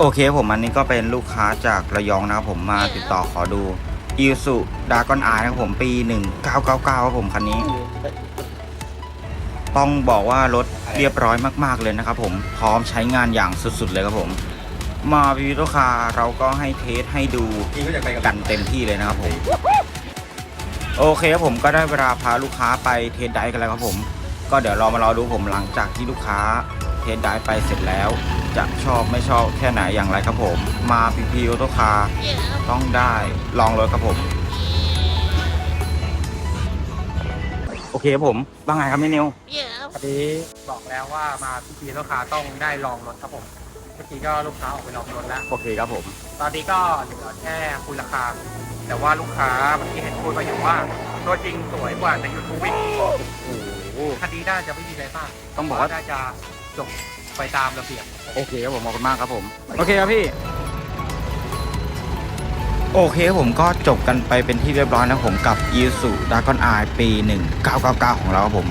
โอเคผมอันนี้ก็เป็นลูกค้าจากระยองนะครับผมมาติดต่อขอดูอีสุดากอนอานะครับผมปี 1999ครับผมคันนี้ ต้องบอกว่ารถเรียบร้อยมากๆเลยนะครับผมพร้อมใช้งานอย่างสุดๆเลยครับผม มาพิพิธคาเราก็ให้เทสให้ดูกันเต็มที่เลยนะครับผม โอเคครับผมก็ได้เวลาพาลูกค้าไปเทสไดฟ์กันแล้วครับผม ก็เดี๋ยวเรามารอดูผมหลังจากที่ลูกค้า เทสไดฟ์ไปเสร็จแล้ว จะชอบไม่ชอบแค่ไหนอย่างไรครับผม มาพีพีออโตคาต้องได้ลองรถครับผม โอเคครับผมว่าไงครับพี่นิวพอดีบอกแล้วว่ามาพี่พีลูกค้าต้องได้ลองรถครับผมเมื่อกี้ก็ลูกค้าออกไปลองรถแล้ว โอเคครับผม ตอนนี้ก็เหลือแค่คุยราคา แต่ว่าลูกค้าเมื่อกี้เห็นพูดมาอยู่ว่าตัวจริงสวยกว่าในยูทูบอีกโอ้โหคดีน่าจะไม่มีอะไรมากต้องบอกว่าน่าจะ จบไปตามระเบียบโอเคครับผมขอบคุณมากครับผม โอเคครับพี่ โอเคครับผมก็จบกันไปเป็นที่เรียบร้อยนะผมกับ i s u d a g o n i ปี 1999 ของเราครับผม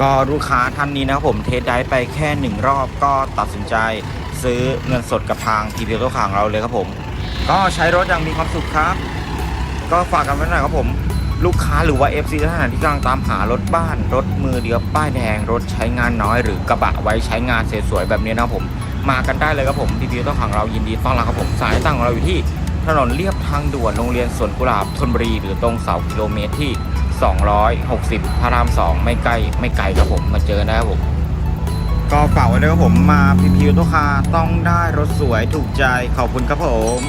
ก็ลูกค้าท่านนี้นะครับผมเทสได้ไปแค่หนึ่งรอบก็ตัดสินใจซื้อเงินสดกับทางทีพีตัวขางเราเลยครับผม ก็ใช้รถอย่างมีความสุขครับ ก็ฝากกันไว้หน่อยครับผม ลูกค้าหรือว่า FC ท่านไหนที่กำลังตามหารถบ้าน รถมือเดียวป้ายแดง รถใช้งานน้อยหรือกระบะไว้ใช้งานสวยๆแบบนี้นะผม มากันได้เลยครับผมทีพีตัวขางเรายินดีต้อนรับครับผมสายตั้งของเราอยู่ที่ถนนเลียบทางด่วนโรงเรียนสวนกุหลาบธนบุรีหรือตรงเสากิโลเมตรที่ 260 พระราม 2 ไม่ใกล้ไม่ไกลครับผมมาเจอนะครับผมก็ฝากไว้ด้วยครับผมมาพิพิวตุคาต้องได้รถสวยถูกใจขอบคุณครับผม